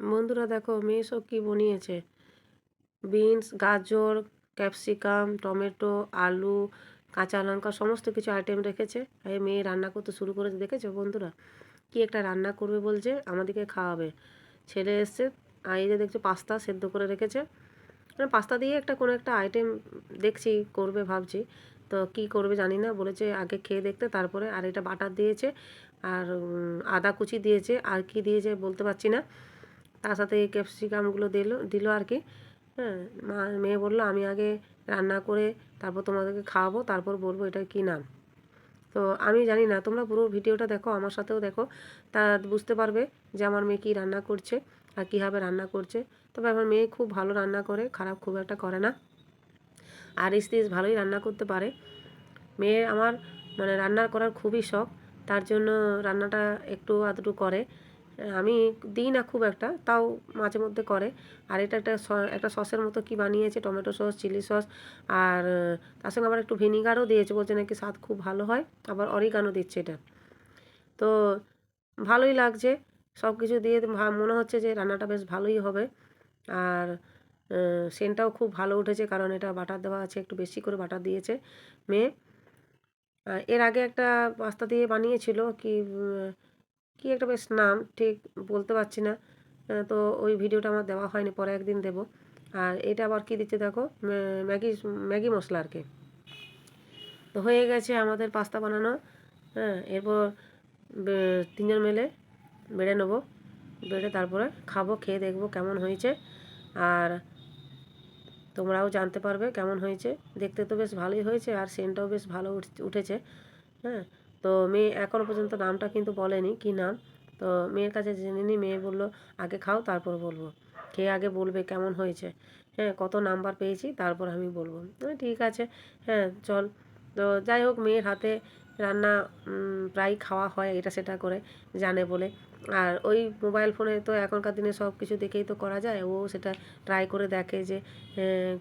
বন্ধুরা দেখো, মেয়ে সব কী বানিয়েছে? বিনস, গাজর, ক্যাপসিকাম, টমেটো, আলু, কাঁচা লঙ্কা, সমস্ত কিছু আইটেম রেখেছে। এই মেয়ে রান্না করতে শুরু করেছে, দেখেছ বন্ধুরা? কি একটা রান্না করবে বলছে, আমাদেরকে খাওয়াবে। ছেলে এসছে, আর এই যে দেখছ, পাস্তা সেদ্ধ করে রেখেছে। মানে পাস্তা দিয়ে একটা কোনো একটা আইটেম দেখছি, করবে ভাবছি। তো কি করবে জানি না, বলেছে আগে খেয়ে দেখতে, তারপরে আর এটা বাটার দিয়েছে, আর আদা কুচি দিয়েছে, আর কি দিয়েছে বলতে পারছি না। তার সাথে এই ক্যাপসিকামগুলো দিল দিল আর কি হ্যাঁ মা, মেয়ে বলল, আমি আগে রান্না করে তারপর তোমাদেরকে খাওয়াবো, তারপর বলব এটা কী নাম। তো আমি জানি না, তোমরা পুরো ভিডিওটা দেখো, আমার সাথেও দেখো। তা বুঝতে পারবে যে আমার মেয়ে কী রান্না করছে আর কীভাবে রান্না করছে। তবে আমার মেয়ে খুব ভালো রান্না করে, খারাপ খুব একটা করে না। আর ইস্তিস ভালোই রান্না করতে পারে। মেয়ে আমার মানে রান্না করার খুবই শখ, তার জন্য রান্নাটা একটু আধটু করে। আমি দিই না খুব একটা, তাও মাঝে মধ্যে করে। আর এটা একটা একটা সসের মতো কি বানিয়েছে, টমেটো সস, চিলি সস, আর তার সঙ্গে আবার একটু ভিনিগারও দিয়েছে, বলছে নাকি স্বাদ খুব ভালো হয়, আবার অরিগানও দিচ্ছে এটা। তো ভালোই লাগছে সব কিছু দিয়ে মনে হচ্ছে যে রান্নাটা বেশ ভালোই হবে। আর সেন্টটাও খুব ভালো উঠেছে, কারণ এটা বাটার দেওয়া আছে, একটু বেশি করে বাটার দিয়েছে মেয়ে। এর আগে একটা পাস্তা দিয়ে বানিয়েছিল, কি কি একটা বেশ নাম, ঠিক বলতে পারছি না। তো ওই ভিডিওটা আমার দেওয়া হয়নি, পরে একদিন দেব। আর এটা আবার কি দিচ্ছে দেখো? ম্যাগি ম্যাগি মশলা আর কি। তো হয়ে গেছে আমাদের পাস্তা বানানো। হ্যাঁ এরপর তিনজন মিলে বেড়ে নেব। বেড়ে তারপরে খাব, খেয়ে দেখব কেমন হয়েছে। আর তোমরাও জানতে পারবে কেমন হয়েছে। দেখতে তো বেশ ভালোই হয়েছে, আর সেন্টটাও বেশ ভালো উঠ- উঠেছে। হ্যাঁ তো মেয়ে এখনও পর্যন্ত নামটা কিন্তু বলেনি, কি নাম? তো মেয়ের কাছে জেনে নিই, মেয়ে বলল, আগে খাও, তারপর বলব। খেয়ে আগে বলবে, কেমন হয়েছে? হ্যাঁ কত নাম্বার পেয়েছি, তারপর আমি বলব। ঠিক আছে হ্যাঁ চল। তো যাই হোক, মেয়ের হাতে রান্না প্রায় খাওয়া হয়, এটা সেটা করে জানে বলে। আর ওই মোবাইল ফোনে তো এখনকার দিনে সব কিছু দেখেই তো করা যায়, ও সেটা ট্রাই করে দেখে যে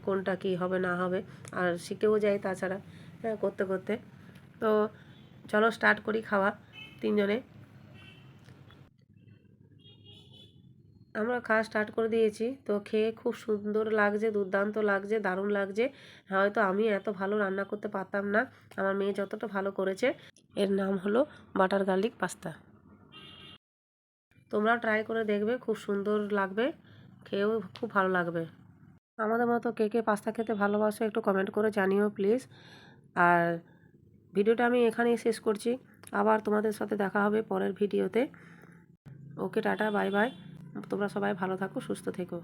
কোনটা কি হবে, না হবে। আর শিখেও যায় তাছাড়া হ্যাঁ করতে করতে। তো চলো স্টার্ট করি খাওয়া, তিনজনে। আমরা খাওয়া স্টার্ট করে দিয়েছি, তো খেয়ে খুব সুন্দর লাগছে, দুর্দান্ত লাগছে, দারুণ লাগছে। হয়তো আমি এত ভালো রান্না করতে পারতাম না, আমার মেয়ে যতটা ভালো করেছে। এর নাম হলো বাটার গার্লিক পাস্তা। তোমরা ট্রাই করে দেখবে, খুব সুন্দর লাগবে, খেয়েও খুব ভালো লাগবে। আমাদের মতো কে কে পাস্তা খেতে ভালোবাসো একটু কমেন্ট করে জানিও প্লিজ আর ভিডিওটা আমি এখানেই শেষ করছি। আবার তোমাদের সাথে দেখা হবে পরের ভিডিওতে। Okay, tata, bye bye. তোমরা সবাই ভালো থাকো, সুস্থ থেকো।